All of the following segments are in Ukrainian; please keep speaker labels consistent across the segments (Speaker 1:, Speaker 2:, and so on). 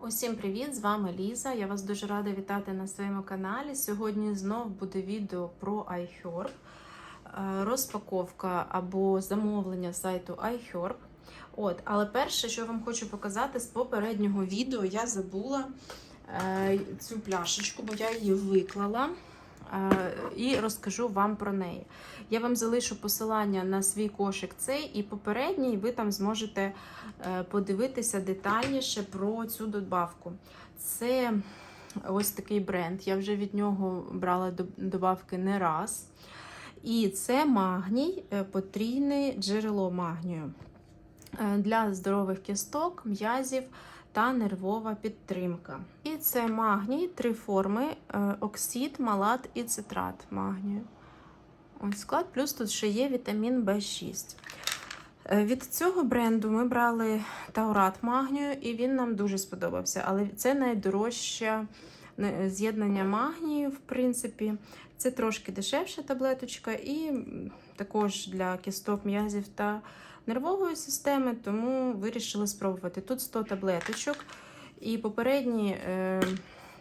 Speaker 1: Усім привіт! З вами Ліза. Я вас дуже рада вітати на своєму каналі. Сьогодні знов буде відео про iHerb, е, розпаковка або замовлення сайту iHerb. От, але перше, що вам хочу показати з попереднього відео, я забула е, цю пляшечку, бо я її виклала. І розкажу вам про неї. Я вам залишу посилання на свій кошик цей і попередній, ви там зможете е, подивитися детальніше про цю добавку. Це ось такий бренд. Я вже від нього брала добавки не раз. І це магній, е, потрійне джерело магнію е, для здорових кісток, м'язів та нервова підтримка. І це магній, три форми: е, оксид, малат і цитрат магнію. Ось склад, плюс тут ще є вітамін В6. Е, Від цього бренду ми брали таурат магнію, і він нам дуже сподобався. Але це найдорожче е, з'єднання магнію, в принципі. Це трошки дешевша таблеточка, і також для кісток, м'язів та нервової системи, тому вирішили спробувати. Тут 100 таблеточок, і попередні е,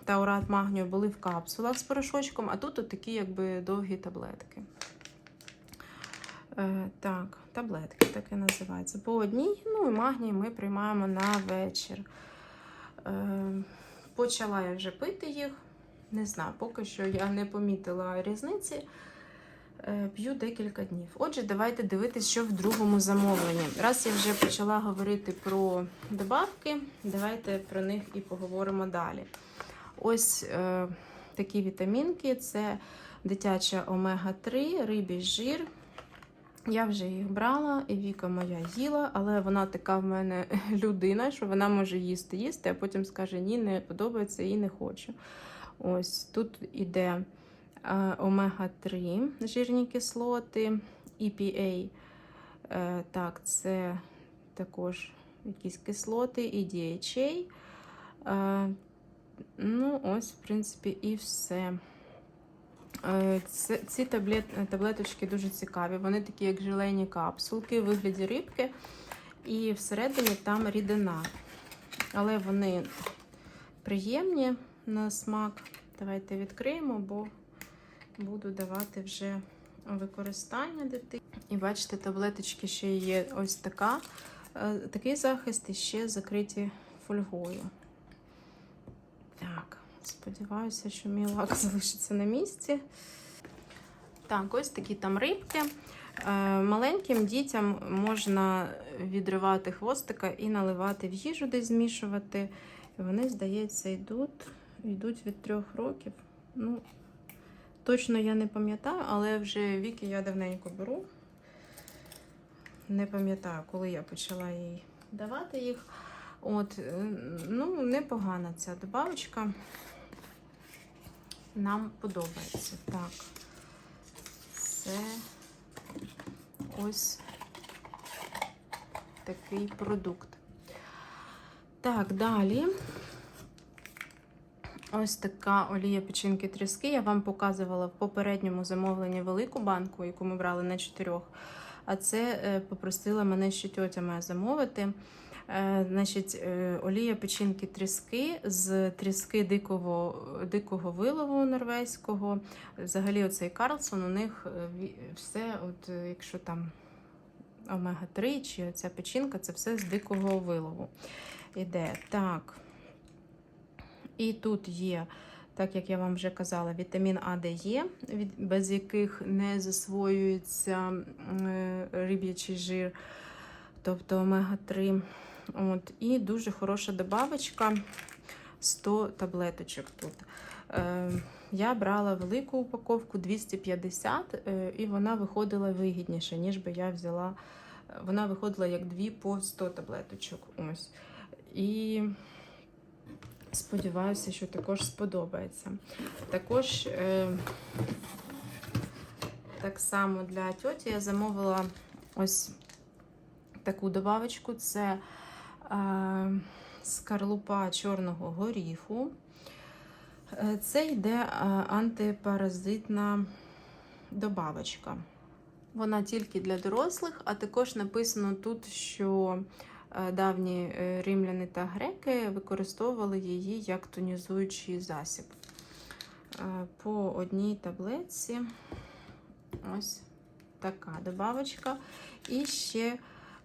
Speaker 1: таурат магнію були в капсулах з порошочком, а тут от такі якби довгі таблетки. Е, так, таблетки так і називаються. По одній, ну і магній ми приймаємо на вечір. Е, почала я вже пити їх. Не знаю, поки що я не помітила різниці. Е, П'ю декілька днів. Отже, давайте дивитися, що в другому замовленні. Раз я вже почала говорити про добавки, давайте про них і поговоримо далі. Ось е, такі вітамінки: це дитяча омега-3, рибій жир. Я вже їх брала, і Віка моя їла, але вона така в мене людина, що вона може їсти, їсти, а потім скаже: ні, не подобається і не хочу. Ось тут іде омега-3 жирні кислоти, EPA. Е, так, це також якісь кислоти і DHA. Е, ну, ось, в принципі, і все. Е, ці таблет, таблеточки дуже цікаві. Вони такі, як желейні капсулки у вигляді рибки, і всередині там рідина. Але вони приємні на смак. Давайте відкриємо, бо буду давати вже використання дитині. І бачите, таблеточки ще є ось така. е, Такий захист і ще закриті фольгою. Так, сподіваюся, що мій лак залишиться на місці. Так, ось такі там рибки. Е, Маленьким дітям можна відривати хвостика і наливати в їжу, десь змішувати. Вони, здається, йдуть, йдуть від трьох років. Ну, точно я не пам'ятаю, але вже віки я давненько беру. Не пам'ятаю, коли я почала їй давати їх. От, е, ну, непогана ця добавочка. Нам подобається. Так. Це ось такий продукт. Так, далі. Ось така олія печінки тріски. Я вам показувала в попередньому замовленні велику банку, яку ми брали на чотирьох. А це е, попросила мене ще тьотя моя замовити. Е, Значить, е, олія печінки тріски з тріски дикого, дикого вилову норвезького. Взагалі, оцей Карлсон, у них все, от, якщо там омега-3 чи ця печінка, це все з дикого вилову. Іде. Так. І тут є, так як я вам вже казала, вітамін А, Д, Е, без яких не засвоюється е, риб'ячий жир, тобто омега-3. От, і дуже хороша добавочка 100 таблеточок тут. Е, я брала велику упаковку 250, е, і вона виходила вигідніше, ніж би я взяла. Вона виходила як дві по 100 таблеточок. Ось. І сподіваюся, що також сподобається. Також е, так само для тьоті я замовила ось таку добавочку. Це е, скарлупа чорного горіху. Е, Це йде е, антипаразитна добавочка. Вона тільки для дорослих, а також написано тут, що давні е, римляни та греки використовували її як тонізуючий засіб. Е, По одній таблетці ось така добавочка. І ще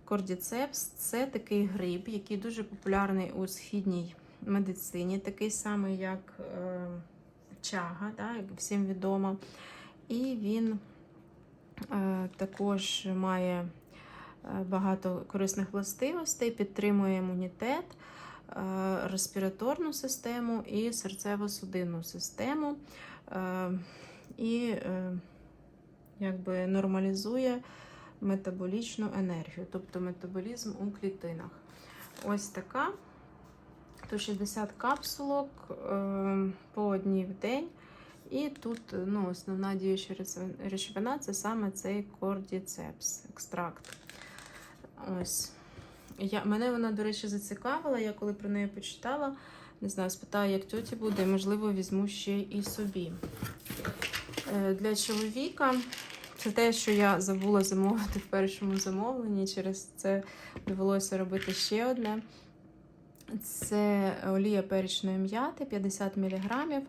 Speaker 1: кордіцепс це такий гриб, який дуже популярний у східній медицині, такий самий, як е, чага, да, як всім відомо. І він е, також має е, багато корисних властивостей, підтримує імунітет, е, респіраторну систему і серцево-судинну систему. Е, і е, якби нормалізує метаболічну енергію, тобто метаболізм у клітинах. Ось така. То 60 капсулок по одній в день. І тут ну, основна діюча речовина це саме цей кордіцепс, екстракт. Ось. Я, мене вона, до речі, зацікавила. Я коли про неї почитала, не знаю, спитаю, як тьоті буде, можливо, візьму ще і собі. Е, Для чоловіка це те, що я забула замовити в першому замовленні. Через це довелося робити ще одне. Це олія перечної м'яти 50 мг,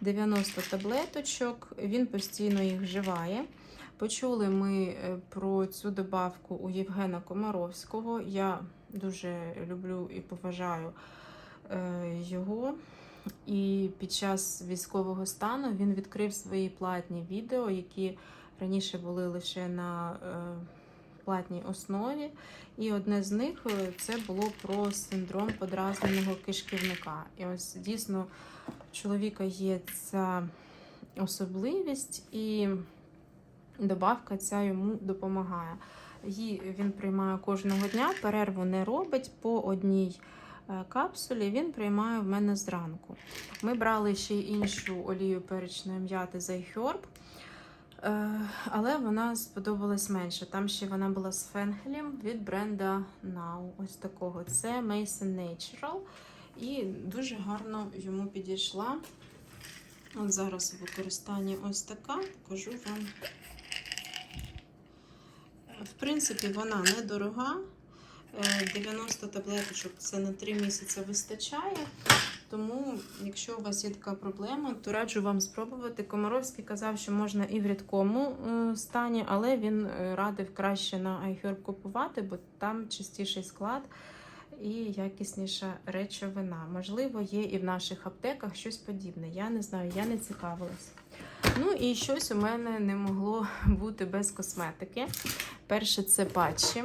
Speaker 1: 90 таблеточок. Він постійно їх вживає. Почули ми е, про цю добавку у Євгена Комаровського. Я дуже люблю і поважаю е, його. І під час військового стану він відкрив свої платні відео, які раніше були лише на е, платній основі. І одне з них це було про синдром подразненого кишківника. І ось дійсно у чоловіка є ця особливість, і добавка ця йому допомагає. Її він приймає кожного дня, перерву не робить по одній е, капсулі. Він приймає в мене зранку. Ми брали ще іншу олію перечної м'яти з iHerb, е, але вона сподобалась менше. Там ще вона була з фенгелем від бренда Now. Ось такого. Це Mason Natural. І дуже гарно йому підійшла. От зараз у використанні ось така, покажу вам. В принципі, вона недорога. Е, 90 таблеточок це на 3 місяці вистачає. Тому, якщо у вас є така проблема, то раджу вам спробувати. Комаровський казав, що можна і в рідкому е, стані, але він е, радив краще на iHerb купувати, бо там чистіший склад і якісніша речовина. Можливо, є і в наших аптеках щось подібне. Я не знаю, я не цікавилась. Ну і щось у мене не могло бути без косметики. Перше, це патчі.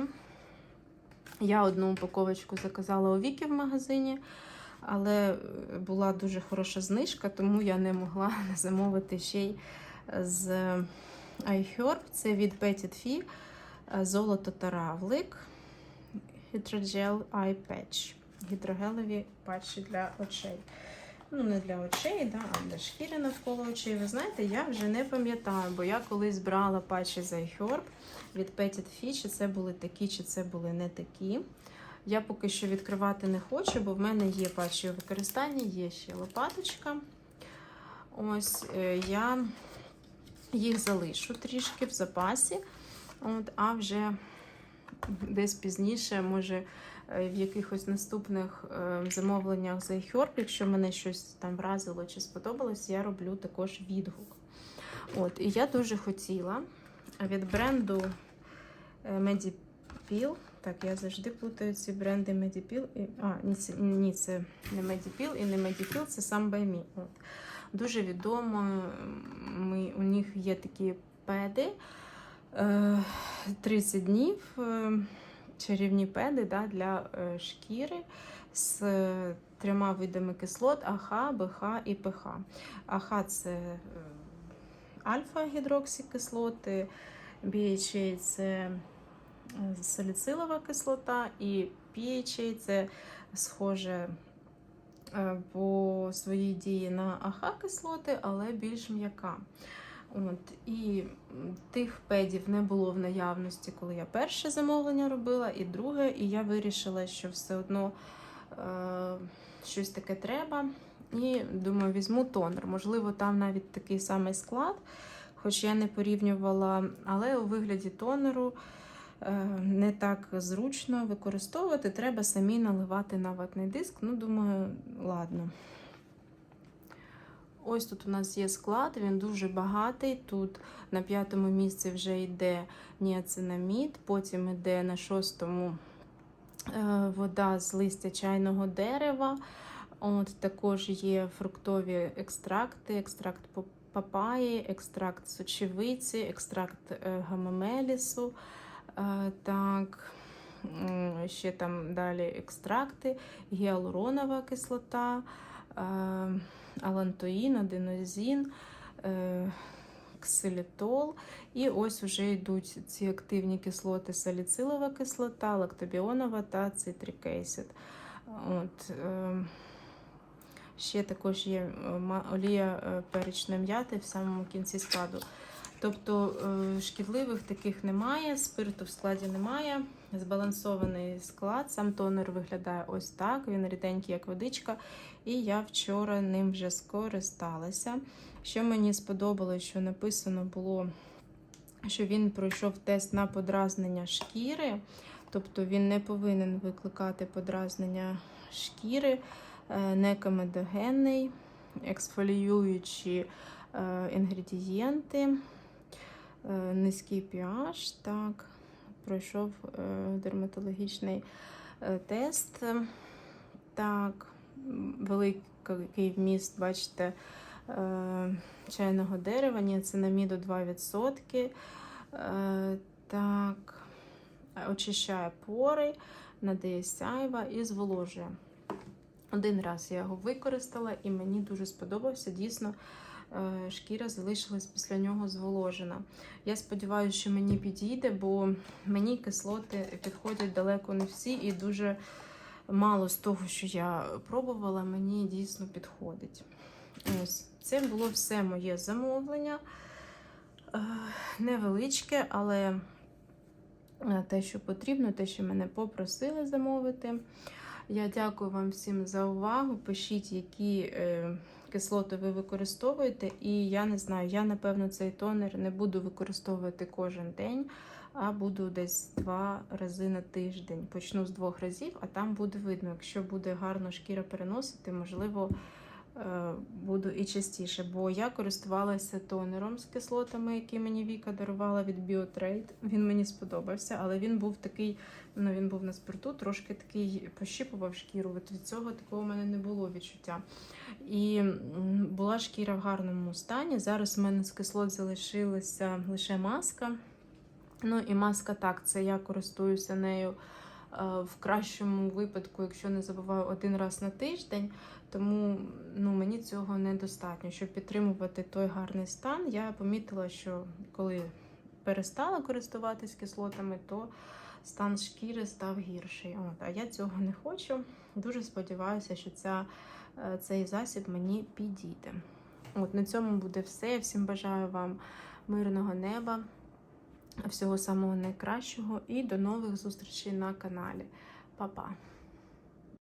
Speaker 1: Я одну упаковочку заказала у Вікі в магазині, але була дуже хороша знижка, тому я не могла замовити ще й з iHerb. Це від Petit Fee, золото та равлик, Hydrogel Eye Patch. Гідрогелеві патчі для очей. Ну, не для очей, да, а для шкіри навколо очей. Ви знаєте, я вже не пам'ятаю, бо я колись брала патчі з iHerb від Petit Fee, чи це були такі, чи це були не такі. Я поки що відкривати не хочу, бо в мене є патчі у використанні, є ще лопаточка. Ось е, я їх залишу трішки в запасі, От, а вже десь пізніше, може, е, в якихось наступних е, замовленнях з iHerb, якщо мене щось там вразило чи сподобалось, я роблю також відгук. От, і я дуже хотіла від бренду е, Medipil. Так, я завжди плутаю ці бренди Medipil і. А, ні, це, ні, це не Medipil і не Medipil, це сам. От. Дуже відомо, ми, у них є такі педи. Е, 30 днів е, чарівні педи да, для е, шкіри з е, трьома видами кислот АХ, БХ і ПХ. АХ це е, альфа-гідроксикислоти, BHA це е, саліцилова кислота, і PHA це схоже е, по своїй дії на АХ-кислоти, але більш м'яка. От, і тих педів не було в наявності, коли я перше замовлення робила, і друге, і я вирішила, що все одно е, щось таке треба. І думаю, візьму тонер. Можливо, там навіть такий самий склад, хоч я не порівнювала, але у вигляді тонеру е, не так зручно використовувати. Треба самі наливати на ватний диск. Ну, думаю, ладно. Ось тут у нас є склад, він дуже багатий. Тут на п'ятому місці вже йде ніацинамід, потім йде на шостому е, вода з листя чайного дерева. От Також є фруктові екстракти, екстракт папаї, екстракт сочевиці, екстракт е, гамамелісу. Е, Так, ще там далі екстракти, гіалуронова кислота, алантоїн, аденозін, е, ксилітол. І ось вже йдуть ці активні кислоти: саліцилова кислота, лактобіонова та цитрикейсид. От, е, ще також є е, олія перечної м'яти в самому кінці складу. Тобто шкідливих таких немає, спирту в складі немає. Збалансований склад, сам тонер виглядає ось так. Він ріденький, як водичка. І я вчора ним вже скористалася. Що мені сподобалось, що написано було, що він пройшов тест на подразнення шкіри, тобто він не повинен викликати подразнення шкіри, е, некомедогенний, ексфоліюючі е, інгредієнти, е, низький pH, так, пройшов е, дерматологічний е, тест. Так, великий вміст, бачите, е, чайного дерева, ніацинаміду 2%. Е, Так, очищає пори, надає сяйва і зволожує. Один раз я його використала і мені дуже сподобався. Дійсно, е, шкіра залишилась після нього зволожена. Я сподіваюся, що мені підійде, бо мені кислоти підходять далеко не всі, і дуже мало з того, що я пробувала, мені дійсно підходить. Ось, це було все моє замовлення. Е, Невеличке, але е, те, що потрібно, те, що мене попросили замовити. Я дякую вам всім за увагу. Пишіть, які е, кислоти ви використовуєте. І я не знаю, я напевно цей тонер не буду використовувати кожен день, а буду десь два рази на тиждень. Почну з двох разів, а там буде видно. Якщо буде гарно шкіра переносити, можливо, буду і частіше. Бо я користувалася тонером з кислотами, які мені Віка дарувала від BioTrade. Він мені сподобався, але він був такий. Ну, він був на спирту, трошки такий пощипував шкіру. От від цього такого в мене не було відчуття. І була шкіра в гарному стані. Зараз в мене з кислот залишилася лише маска. Ну і маска так, це я користуюся нею е, в кращому випадку, якщо не забуваю, один раз на тиждень. Тому ну, мені цього недостатньо. Щоб підтримувати той гарний стан, я помітила, що коли перестала користуватись кислотами, то стан шкіри став гірший. От, а я цього не хочу. Дуже сподіваюся, що ця, е, цей засіб мені підійде. От на цьому буде все. Я всім бажаю вам мирного неба, всього самого найкращого і до нових зустрічей на каналі. Па-па!